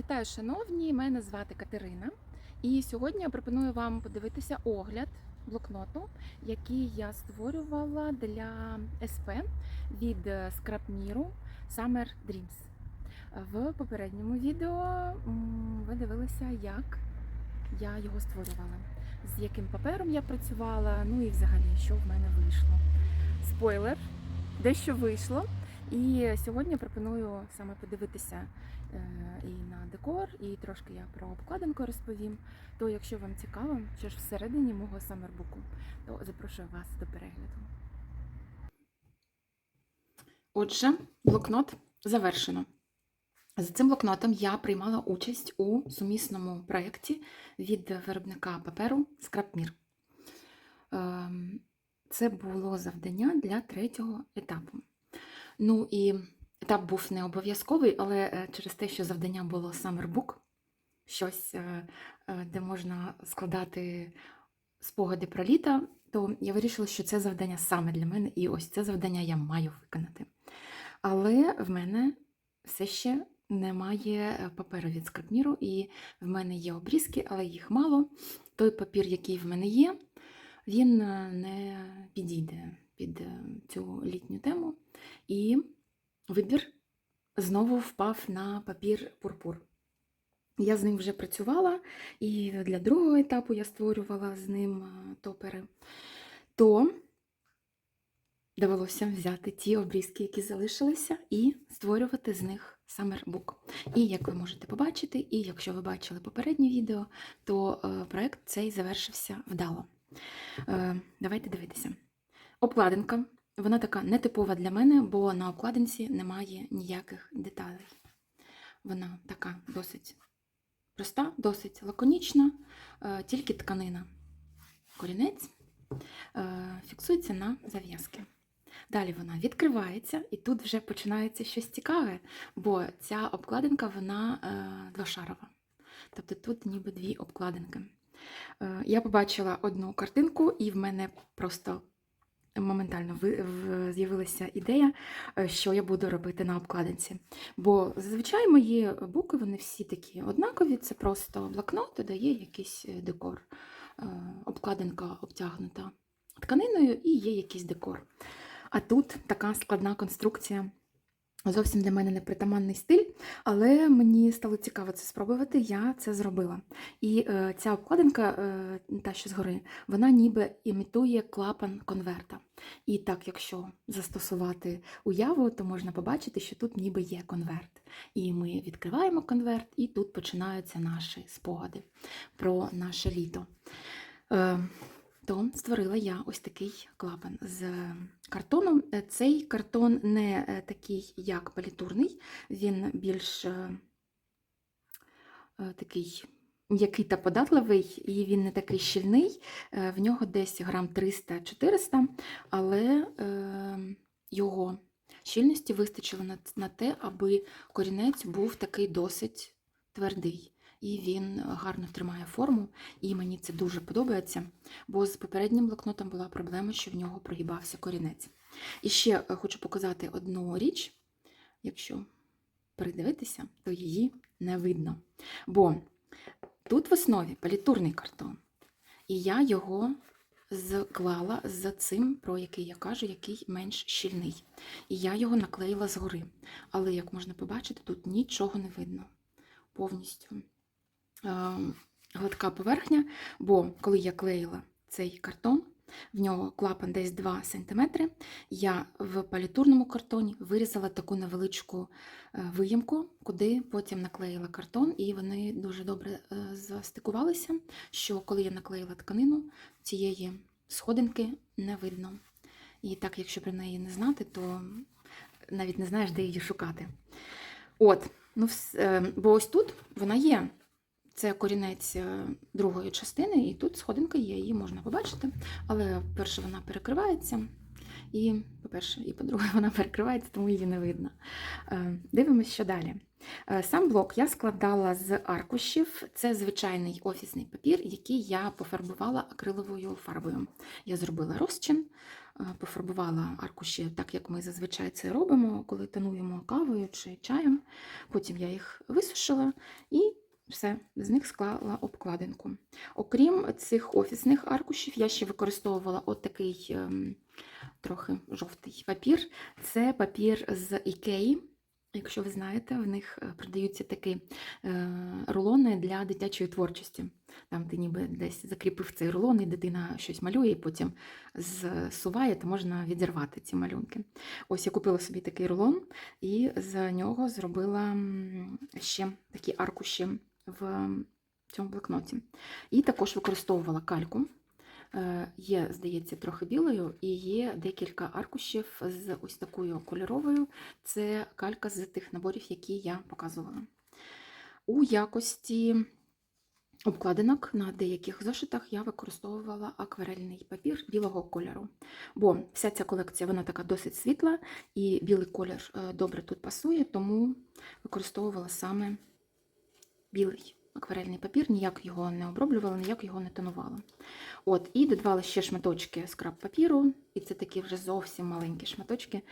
Вітаю, шановні! Мене звати Катерина. І сьогодні я пропоную вам подивитися огляд блокноту, який я створювала для СП від скрапміру Summer Dreams. В попередньому відео ви дивилися, як я його створювала, з яким папером я працювала, ну і взагалі, що в мене вийшло. Спойлер, дещо вийшло. І сьогодні пропоную саме подивитися е, і на декор, і трошки я про обкладинку розповім. То, якщо вам цікаво, що ж всередині мого самербуку, то запрошую вас до перегляду. Отже, блокнот завершено. З цим блокнотом я приймала участь у сумісному проєкті від виробника паперу Scrapmir. Ем, Це було завдання для третього етапу. Ну і етап був не обов'язковий, але е, через те, що завдання було Summerbook, щось, е, е, де можна складати спогади про літо, то я вирішила, що це завдання саме для мене, і ось це завдання я маю виконати. Але в мене все ще немає паперу від скрапміру, і в мене є обрізки, але їх мало. Той папір, який в мене є, він не підійде під е, цю літню тему. І вибір знову впав на папір пурпур. Я з ним вже працювала, і для другого етапу я створювала з ним е, топери. То довелося взяти ті обрізки, які залишилися, і створювати з них самербук. І як ви можете побачити, і якщо ви бачили попереднє відео, то е, проект цей завершився вдало. Давайте дивитися. Обкладинка. Вона така нетипова для мене, бо на обкладинці немає ніяких деталей. Вона така досить проста, досить лаконічна, е, тільки тканина. Корінець е, фіксується на зав'язки. Далі вона відкривається, і тут вже починається щось цікаве, бо ця обкладинка вона е, двошарова. Тобто тут ніби дві обкладинки. Я побачила одну картинку, і в мене просто моментально ви- з'явилася ідея, е, що я буду робити на обкладинці. Бо зазвичай мої буки вони всі такі однакові, це просто блокнот, додає якийсь е, декор. Е, Обкладинка обтягнута тканиною і є якийсь декор. А тут така складна конструкція. Зовсім для мене непритаманний стиль, але мені стало цікаво це спробувати, я це зробила. І е, ця обкладинка, е, та що згори, вона ніби імітує клапан конверта. І так, якщо застосувати уяву, то можна побачити, що тут ніби є конверт. І ми відкриваємо конверт, і тут починаються наші спогади про наше літо. Е, то створила я ось такий клапан з картоном. Е, Цей картон не е, такий, як палітурний, він більш е, такий м'який та податливий, і він не такий щільний. В нього десь грам 300-400, але його щільності вистачило на те, аби корінець був такий досить твердий. І він гарно тримає форму, і мені це дуже подобається, бо з попереднім блокнотом була проблема, що в нього прогибався корінець. І ще е, хочу показати одну річ, якщо передивитися, то її не видно. Бо тут в основі палітурний картон, і я його склала за цим, про який я кажу, який менш щільний. І я його наклеїла згори. Але, як можна побачити, тут нічого не видно повністю е, гладка поверхня, бо коли я клеїла цей картон, в нього клапан десь 2 см, я в палітурному картоні вирізала таку невеличку е, куди потім наклеїла картон, і вони дуже добре е, застикувалися, що коли я наклеїла тканину, цієї сходинки не видно. І так, якщо про неї не знати, то навіть не знаєш, де її шукати. От, ну, е, бо ось тут вона є. Це корінець е, другої частини, і тут сходинка є, її можна побачити. Але, по-перше, вона перекривається, і, по-перше, і по-друге, вона перекривається, тому її не видно. Е, Дивимось, що далі. Е, Сам блок я складала з аркушів. Це звичайний офісний папір, який я пофарбувала акриловою фарбою. Я зробила розчин, пофарбувала аркуші так, як ми зазвичай це робимо, коли тонуємо кавою чи чаєм. Потім я їх висушила і все, з них склала обкладинку. Окрім цих офісних аркушів, я ще використовувала от такий ем, трохи жовтий папір. Це папір з Ікеї. Якщо ви знаєте, в них е, продаються такі е, рулони для дитячої творчості. Там ти ніби десь закріпив цей рулон, і дитина щось малює, і потім зсуває, то можна відірвати ці малюнки. Ось я купила собі такий рулон, і з нього зробила ще такі аркуші в цьому блокноті. І також використовувала кальку. Е, Є, здається, трохи білою, і є декілька аркушів з ось такою кольоровою. Це калька з тих наборів, які я показувала. У якості обкладинок на деяких зошитах я використовувала акварельний папір білого кольору. Бо вся ця колекція вона така досить світла, і білий колір е, добре тут пасує, тому використовувала саме білий акварельний папір, ніяк його не оброблювала, ніяк його не тонувала. От, І додавала ще шматочки скраб папіру, і це такі вже зовсім маленькі шматочки,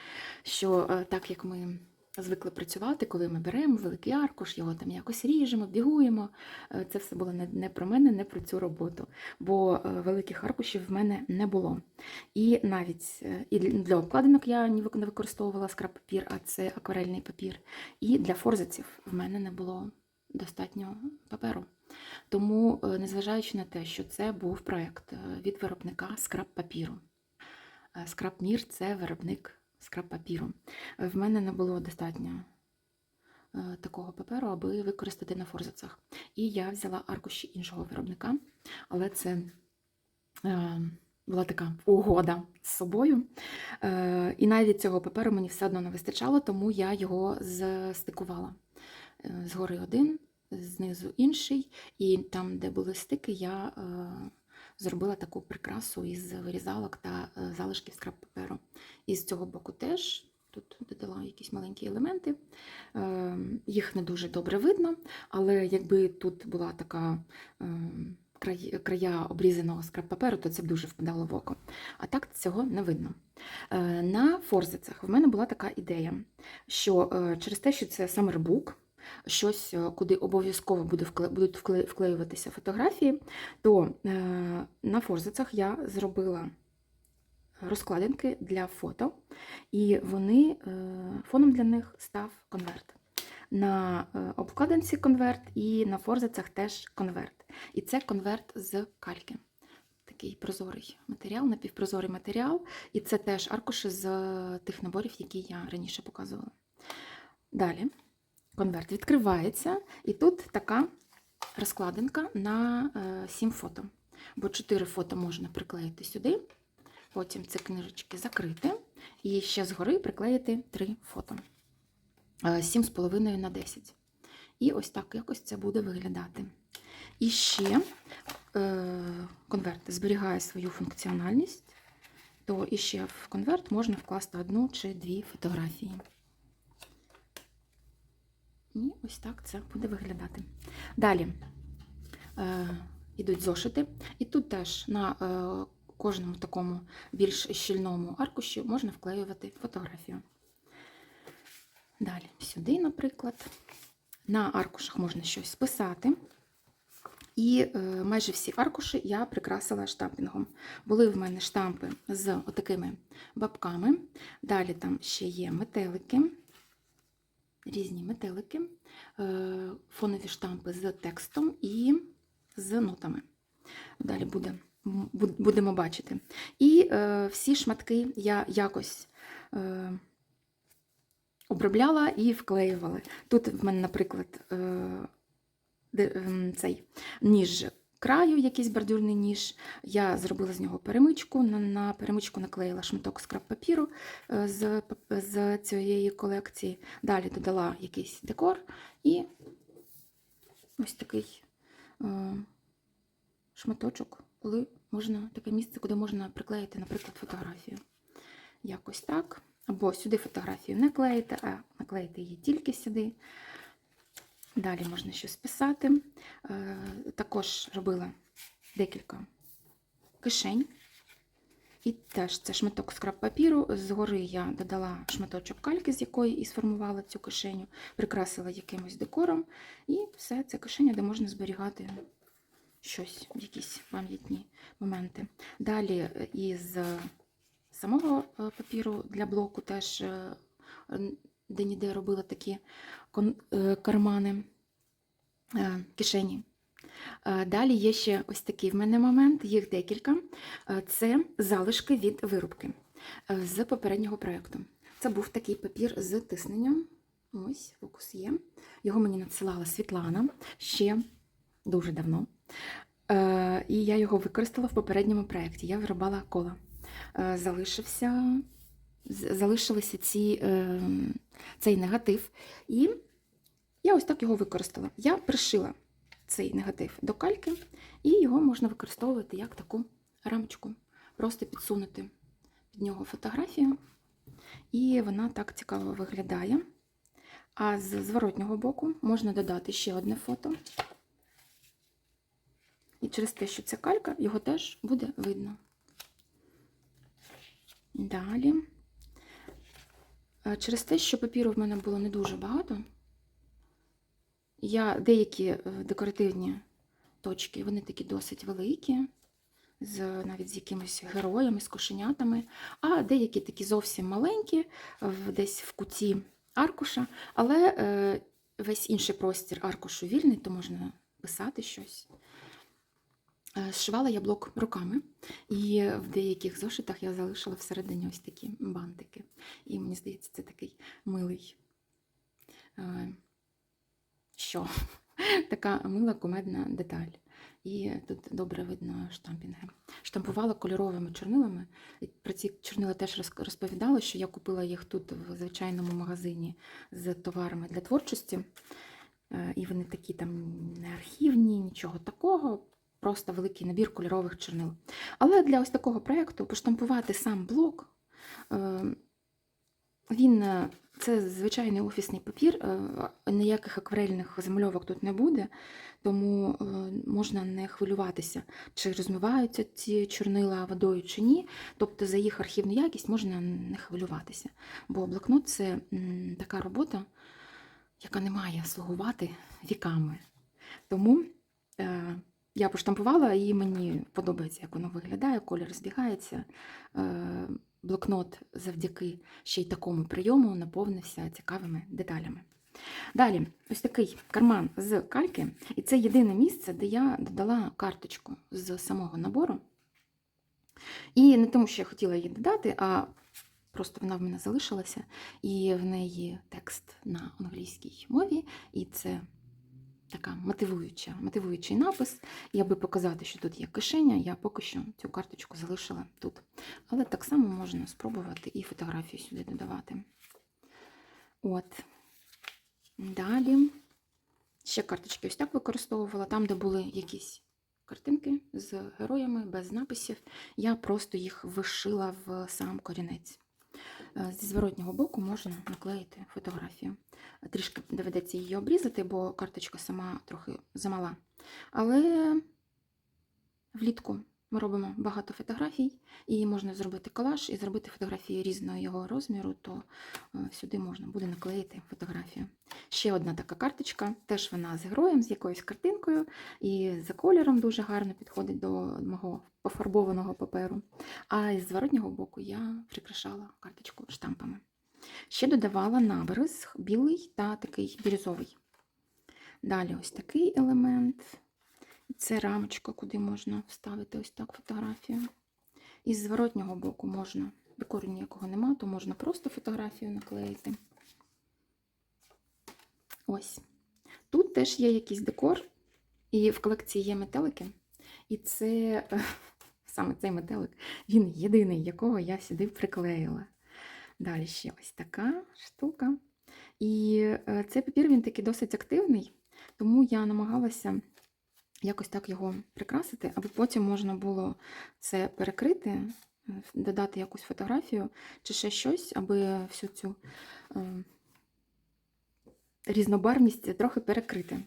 що е, так як ми звикли працювати, коли ми беремо великий аркуш, його там якось ріжемо, бігуємо. е, Це все було не, про мене, не про цю роботу, бо е, великих аркушів в мене не було. І навіть і для обкладинок я не використовувала скраб папір, а це акварельний папір. І для форзаців в мене не було достатньо паперу. Тому, е, незважаючи на те, що це був проєкт е, від виробника скраб папіру. Скраб Мір це виробник скраб папіру. Е, В мене не було достатньо е, такого паперу, аби використати на форзацах. І я взяла аркуші іншого виробника, але це е, була така угода з собою. Е, І навіть цього паперу мені все одно не вистачало, тому я його зстикувала. Е, Згори один, знизу інший, і там, де були стики, я е, зробила таку прикрасу із вирізалок та е, залишків скраб паперу. І з цього боку теж тут додала якісь маленькі елементи. Їх не дуже добре видно, але якби тут була така края обрізаного скраб паперу, то це б дуже впадало в око. А так цього не видно. На форзицях в мене була така ідея, що через те, що це Summerbook, щось, е, куди обов'язково будуть вкле- вклеюватися фотографії, то е, на форзицях я зробила розкладинки для фото, і вони е, фоном для них став конверт. На обкладинці конверт і на форзицях теж конверт. І це конверт з кальки. Такий прозорий матеріал, напівпрозорий матеріал, і це теж аркуші з тих наборів, які я раніше показувала. Далі конверт відкривається, і тут така розкладинка на 7 фото. Бо 4 фото можна приклеїти сюди, потім ці книжечки закрити, і ще згори приклеїти 3 фото. 7,5 на 10. І ось так якось це буде виглядати. І ще е, конверт зберігає свою функціональність, то і ще в конверт можна вкласти одну чи дві фотографії. І ось так це буде виглядати. Далі е, йдуть зошити, і тут теж на е, кожному такому більш щільному аркуші можна вклеювати фотографію. Далі сюди, наприклад, на аркушах можна щось списати. І е, майже всі аркуші я прикрасила штампінгом. Були в мене штампи з отакими бабками. Далі там ще є метелики, різні метелики, е, фонові штампи з текстом і з нотами. Далі буде, будемо бачити. І е, всі шматки я якось. Е, обробляла і вклеювала. Тут в мене, наприклад, ем, цей ніж краю, якийсь бордюрний ніж. Я зробила з нього перемичку. На, перемичку наклеїла шматок скраб папіру е, з, з цієї колекції. Далі додала якийсь декор і ось такий е, шматочок, коли можна таке місце, куди можна приклеїти, наприклад, фотографію. Якось так. Або сюди фотографію не клеїти, а наклеїти її тільки сюди. Далі можна щось писати. Е, Також робила декілька кишень І теж це шматок скраб папіру. Згори я додала шматочок кальки, з якої і сформувала цю кишеню, прикрасила якимось декором. І все, це кишеня, де можна зберігати щось, якісь пам'ятні моменти. Далі е, із самого е, папіру для блоку теж е, н- де-ніде робила такі е, кармани, е, кишені. Е, Далі є ще ось такий в мене момент, їх декілька. Це залишки від вирубки з попереднього проєкту. Це був такий папір з тисненням. Ось, фокус є. Його мені надсилала Світлана ще дуже давно. І я його використала в попередньому проєкті. Я виробала кола. Залишився, залишилися ці, е, цей негатив. І я ось так його використала. Я пришила цей негатив до кальки, і його можна використовувати як таку рамочку. Просто підсунути під нього фотографію, і вона так цікаво виглядає. А з зворотнього боку можна додати ще одне фото. І через те, що це калька, його теж буде видно. Далі. Е, Через те, що папіру в мене було не дуже багато, я деякі е, декоративні точки, вони такі досить великі, з, навіть з якимись героями, з кошенятами, а деякі такі зовсім маленькі, десь в куті аркуша, але е, весь інший простір аркушу вільний, то можна писати щось. Е, Зшивала я блок руками, і в деяких зошитах я залишила всередині ось такі бантики. І мені здається, це такий милий. е, Що? Така мила кумедна деталь. І тут добре видно штампінги. Штампувала кольоровими чорнилами. Про ці чорнила теж розповідала, що я купила їх тут в звичайному магазині з товарами для творчості. Е, І вони такі там не архівні, нічого такого, просто великий набір кольорових чорнил. Але для ось такого проєкту поштампувати сам блок, е, він е, це звичайний офісний папір, е, ніяких акварельних замальовок тут не буде, тому можна не хвилюватися, чи розмиваються ці чорнила водою чи ні. Тобто за їх архівну якість можна не хвилюватися. Бо блокнот це така робота, яка не має слугувати віками. Тому я поштампувала і мені подобається, як воно виглядає, колір збігається. Е, блокнот завдяки ще й такому прийому наповнився цікавими деталями. Далі, ось такий карман з кальки, і це єдине місце, де я додала карточку з самого набору. І не тому, що я хотіла її додати, а просто вона в мене залишилася, і в неї текст на англійській мові, і це така мотивуюча, мотивуючий напис. І аби показати, що тут є кишеня, я поки що цю карточку залишила тут. Але так само можна спробувати і фотографію сюди додавати. От. Далі. Ще карточки ось так використовувала. Там, де були якісь картинки з героями, без написів, я просто їх вишила в сам корінець. Е, Зі зворотнього боку можна наклеїти фотографію. Трішки доведеться її обрізати, бо карточка сама трохи замала. Але влітку ми робимо багато фотографій, і можна зробити колаж і зробити фотографії різного його розміру, то е, сюди можна буде наклеїти фотографію. Ще одна така карточка, теж вона з героєм, з якоюсь картинкою, і за кольором дуже гарно підходить до мого пофарбованого паперу. А з зворотнього боку я прикрашала карточку штампами. Ще додавала наберез білий та такий бірюзовий. Далі ось такий елемент. Це рамочка, куди можна вставити ось так фотографію. І з зворотнього боку можна, декору ніякого нема, то можна просто фотографію наклеїти. Ось. Тут теж є якийсь декор, і в колекції є метелики. І це саме цей метелик, він єдиний, якого я сюди приклеїла. Далі ще ось така штука. І е, цей папір він такий досить активний, тому я намагалася якось так його прикрасити, аби потім можна було це перекрити, е, додати якусь фотографію чи ще щось, аби всю цю е, різнобарвність трохи перекрити.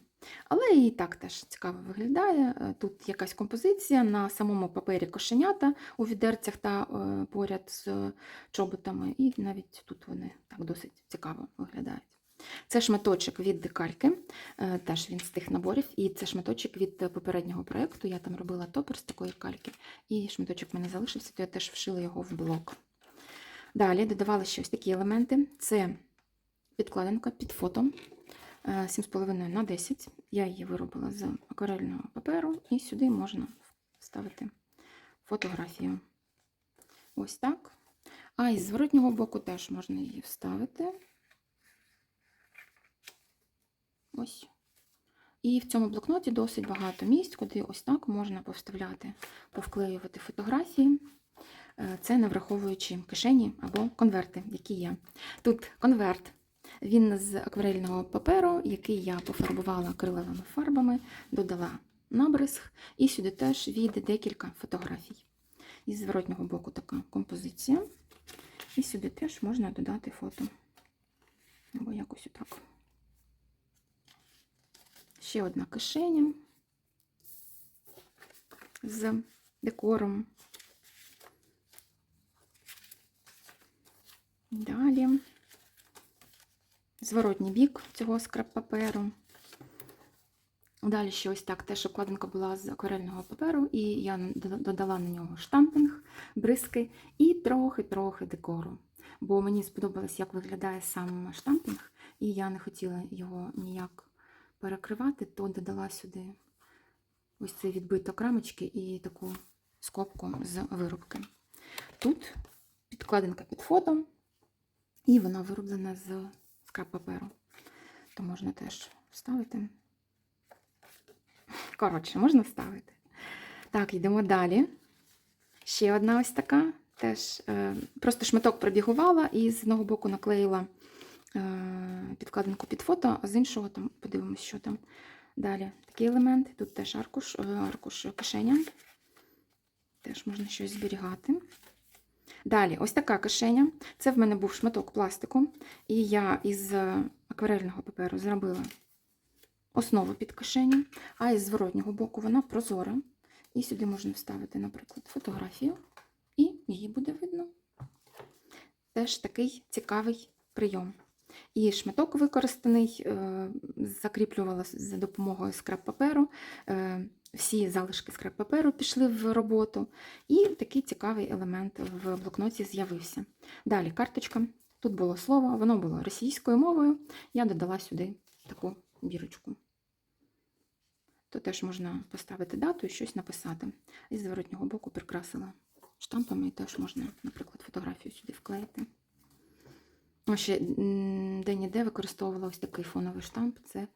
Але і так теж цікаво виглядає. Е, Тут якась композиція на самому папері кошенята у відерцях та е, поряд з чоботами, і навіть тут вони так досить цікаво виглядають. Це шматочок від декальки, е, теж він з тих наборів, і це шматочок від попереднього проєкту. Я там робила топер з такої кальки, і шматочок в мене залишився, то я теж вшила його в блок. Далі додавали ще ось такі елементи. Це підкладинка під фото е, 7,5 на 10. Я її виробила з акварельного паперу, і сюди можна вставити фотографію. Ось так. А із зворотнього боку теж можна її вставити. Ось. І в цьому блокноті досить багато місць, куди ось так можна повставляти, повклеювати фотографії. Е, Це не враховуючи кишені або конверти, які є. Тут конверт. Він з акварельного паперу, який я пофарбувала акриловими фарбами, додала набризг, і сюди теж війде декілька фотографій. Із зворотнього боку така композиція. І сюди теж можна додати фото. Або якось отак. Ще одна кишеня з декором. Далі зворотній бік цього скраб-паперу. Далі ще ось так теж обкладинка була з акварельного паперу, і я додала на нього штампинг, бризки і трохи-трохи декору. Бо мені сподобалось, як виглядає сам штампинг, і я не хотіла його ніяк перекривати, то додала сюди ось цей відбиток рамочки і таку скобку з виробки. Тут підкладинка під фото, і вона вироблена з скраб паперу. То можна теж вставити. Коротше, можна вставити. Так, йдемо далі. Ще одна ось така. Теж е, просто шматок пробігувала і з одного боку наклеїла підкладинку під фото, а з іншого там подивимось, що там далі. Такий елемент. Тут теж аркуш, е, аркуш кишеня. Теж можна щось зберігати. Далі, ось така кишеня. Це в мене був шматок пластику, і я із акварельного паперу зробила основу під кишеню, а із зворотнього боку вона прозора. І сюди можна вставити, наприклад, фотографію, і її буде видно. Теж такий цікавий прийом. І шматок використаний, е, закріплювала за допомогою скраб-паперу. Е, Всі залишки скраб-паперу пішли в роботу, і такий цікавий елемент в блокноті з'явився. Далі карточка. Тут було слово, воно було російською мовою. Я додала сюди таку бірочку. То теж можна поставити дату і щось написати. І з зворотнього боку прикрасила штампами, і теж можна, наприклад, фотографію сюди вклеїти. Ось ще де-ніде використовувала ось такий фоновий штамп це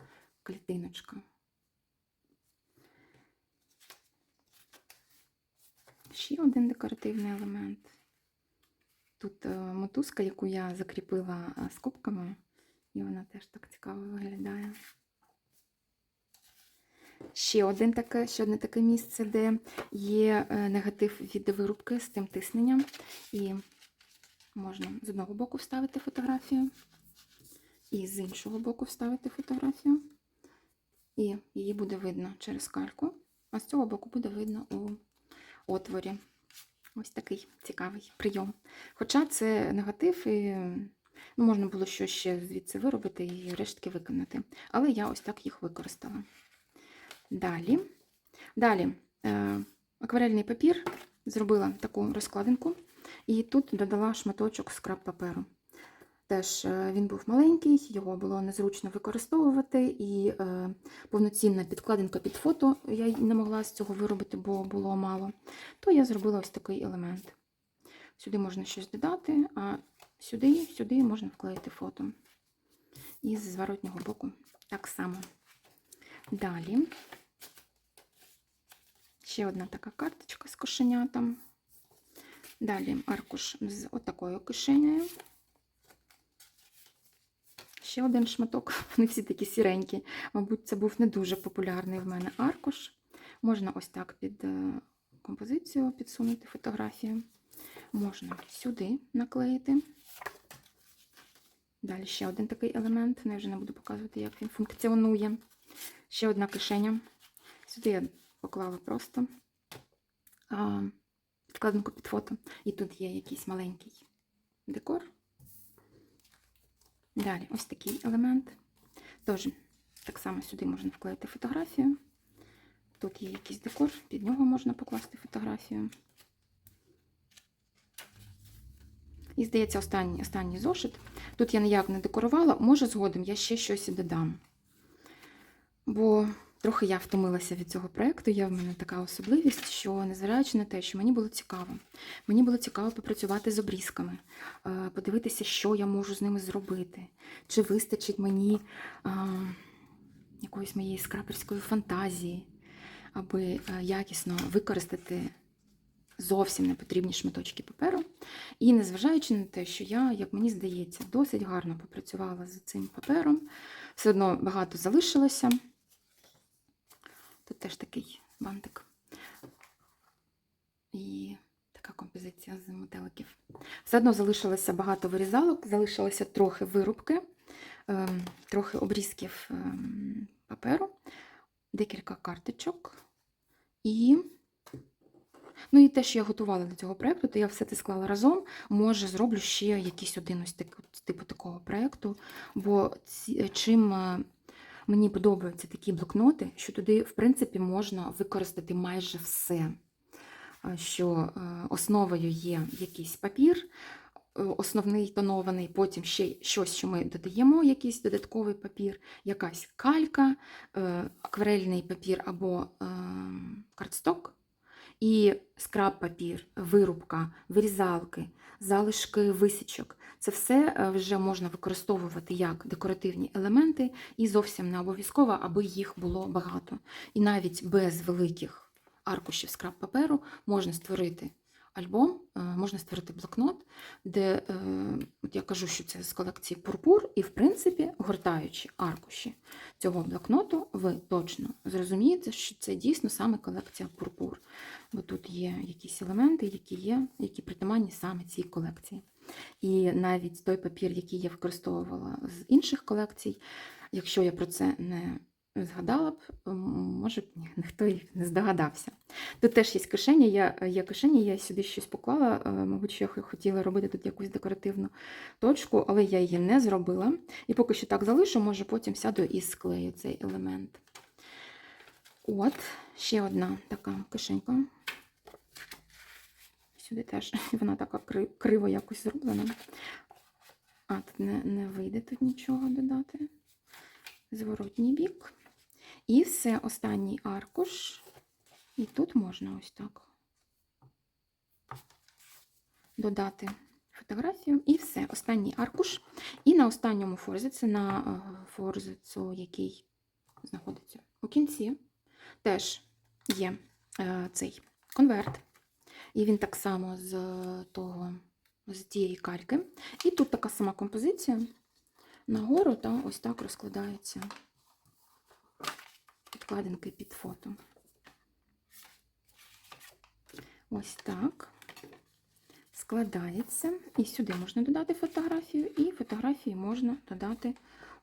клітиночка. Ще один декоративний елемент. Тут е, мотузка, яку я закріпила е, скобками, і вона теж так цікаво виглядає. Ще, один таке, ще одне таке місце, де є е, негатив від вирубки з тим тисненням. І можна з одного боку вставити фотографію, і з іншого боку вставити фотографію. І її буде видно через кальку, а з цього боку буде видно у отворі. Ось такий цікавий прийом. Хоча це негатив, і ну, можна було щось ще звідси виробити і рештки виконати. Але я ось так їх використала. Далі, Далі е, акварельний папір, зробила таку розкладинку, і тут додала шматочок скраб паперу. Теж е, він був маленький, його було незручно використовувати, і е, повноцінна підкладинка під фото я не могла з цього виробити, бо було мало. То я зробила ось такий елемент. Сюди можна щось додати, а сюди, сюди можна вклеїти фото. І з зворотнього боку так само. Далі ще одна така карточка з кошенятом. Далі аркуш з отакою кишенею. Ще один шматок, вони всі такі сіренькі. Мабуть, це був не дуже популярний в мене аркуш. Можна ось так під е, композицію підсунути фотографію. Можна сюди наклеїти. Далі ще один такий елемент. Ну, Я вже не буду показувати, як він функціонує. Ще одна кишеня. Сюди я поклала просто вкладинку під фото. І тут є якийсь маленький декор. Далі ось такий елемент. Тож, так само сюди можна вклеїти фотографію. Тут є якийсь декор, під нього можна покласти фотографію. І, здається, останній, останній зошит. Тут я ніяк не декорувала, може згодом я ще щось додам. Бо трохи я втомилася від цього проєкту. Є в мене така особливість, що незважаючи на те, що мені було цікаво, мені було цікаво попрацювати з обрізками, е, подивитися, що я можу з ними зробити, чи вистачить мені а, якоїсь моєї скраперської фантазії, аби е, якісно використати зовсім непотрібні шматочки паперу. І незважаючи на те, що я, як мені здається, досить гарно попрацювала з цим папером, все одно багато залишилося. Тут теж такий бантик. І така композиція з метеликів. Все одно залишилося багато вирізалок, залишилося трохи вирубки, ем, трохи обрізків ем, паперу, декілька карточок. І Ну і те, що я готувала до цього проєкту, то я все це склала разом. Може, зроблю ще якийсь один ось так, типу такого проєкту. Бо ці, чим е, мені подобаються такі блокноти, що туди, в принципі, можна використати майже все. Е, Що е, основою є якийсь папір, е, основний тонований, потім ще щось, що ми додаємо, якийсь додатковий папір, якась калька, акварельний папір або картсток. І скраб папір, вирубка, вирізалки, залишки висічок це все е, вже можна використовувати як декоративні елементи, і зовсім не обов'язково, аби їх було багато. І навіть без великих аркушів скраб паперу можна створити альбом, е, можна створити блокнот, де е, я кажу, що це з колекції Пурпур, і, в принципі, гортаючи аркуші цього блокноту, ви точно зрозумієте, що це дійсно саме колекція Пурпур. Бо тут є якісь елементи, які є, які притаманні саме цій колекції. І навіть той папір, який я використовувала з інших колекцій, якщо я про це не згадала б, може б ні, ніхто й не здогадався. Тут теж є кишеня, я, є кишені, я сюди щось поклала. е, Мабуть, що я хотіла робити тут якусь декоративну точку, але я її не зробила. І поки що так залишу, може потім сяду і склею цей елемент. От, ще одна така кишенька. Сюди теж вона така криво якось зроблена. А, тут не, не вийде тут нічого додати. Зворотній бік. І все, останній аркуш. І тут можна ось так додати фотографію. І все, останній аркуш. І на останньому форзиці, на е, форзицу, який знаходиться у кінці, теж є е, цей конверт. І він так само з того, з тієї кальки. І тут така сама композиція. Нагору та ось так розкладаються підкладинки під фото. Ось так складається. І сюди можна додати фотографію, і фотографії можна додати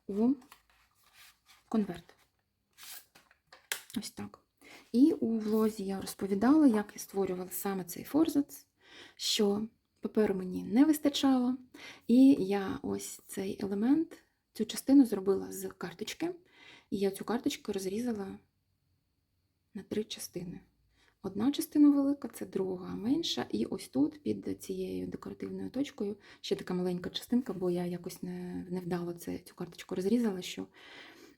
у конверт. Ось так. І у влозі я розповідала, як я створювала саме цей форзац, що паперу мені не вистачало. І я ось цей елемент, цю частину зробила з карточки. І я цю карточку розрізала на три частини. Одна частина велика, це друга менша. І ось тут, під цією декоративною точкою, ще така маленька частинка, бо я якось не, невдало це, цю карточку розрізала, що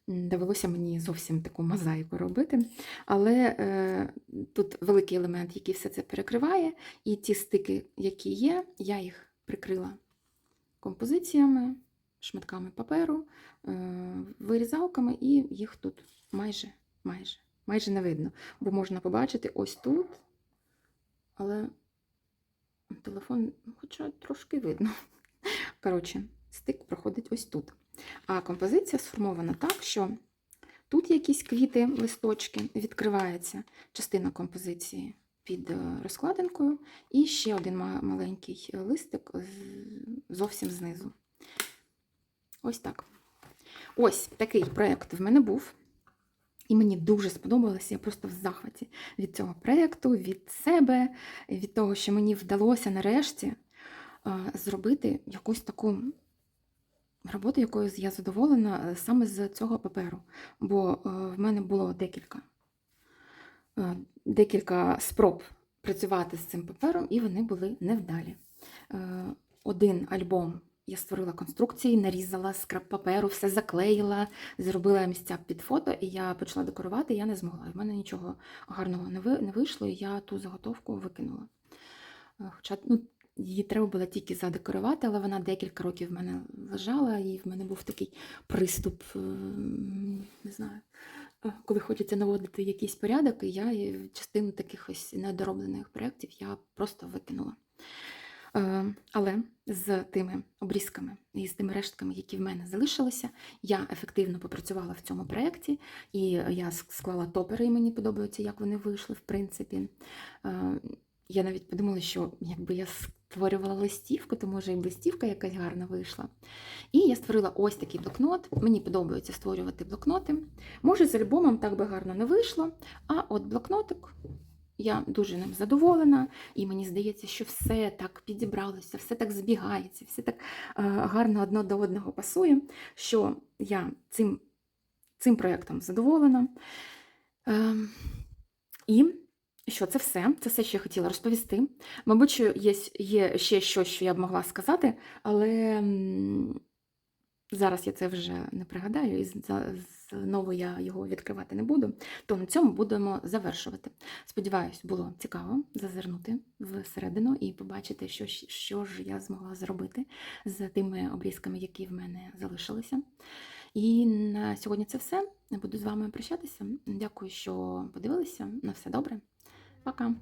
довелося мені зовсім таку мозаїку робити. Але е, тут великий елемент, який все це перекриває, і ті стики, які є, я їх прикрила композиціями, шматками паперу, е, вирізалками, і їх тут майже, майже, майже не видно. Бо можна побачити ось тут, але телефон, хоча трошки видно. Коротше, стик проходить ось тут. А композиція сформована так, що тут якісь квіти, листочки, відкривається частина композиції під е, розкладинкою, і ще один маленький листик зовсім знизу. Ось так. Ось такий проєкт в мене був. І мені дуже сподобалося, я просто в захваті від цього проєкту, від себе, від того, що мені вдалося нарешті зробити якусь таку роботу, якою я задоволена е, саме з цього паперу. Бо е, в мене було декілька, е, декілька спроб працювати з цим папером, і вони були невдалі. Один альбом я створила конструкції, нарізала скраб паперу, все заклеїла, зробила місця під фото, і я почала декорувати, я не змогла. В мене нічого гарного не ви- не вийшло, і я ту заготовку викинула. Е, Хоча ну, її треба було тільки задекорувати, але вона декілька років в мене лежала, і в мене був такий приступ, е, не знаю, е, коли хочеться наводити якийсь порядок, і я частину таких ось недороблених проєктів я просто викинула. Е, Але з тими обрізками і з тими рештками, які в мене залишилися, я ефективно попрацювала в цьому проєкті, і я склала топери, і мені подобається, як вони вийшли, в принципі. Е, Я навіть подумала, що якби я створювала листівку, то може і листівка якась гарна вийшла. І я створила ось такий блокнот. Мені подобається створювати блокноти. Може, з альбомом так би гарно не вийшло, а от блокнотик. Я дуже ним задоволена, і мені здається, що все так підібралося, все так збігається, все так е, гарно одно до одного пасує, що я цим, цим проєктом задоволена. Е, і що це все? Це все, що я хотіла розповісти. Мабуть, є, є ще щось, що я б могла сказати, але зараз я це вже не пригадаю, і знову я його відкривати не буду. То на цьому будемо завершувати. Сподіваюсь, було цікаво зазирнути всередину і побачити, що, що ж я змогла зробити з тими обрізками, які в мене залишилися. І на сьогодні це все. Я буду з вами прощатися. Дякую, що подивилися. На все добре. Пока.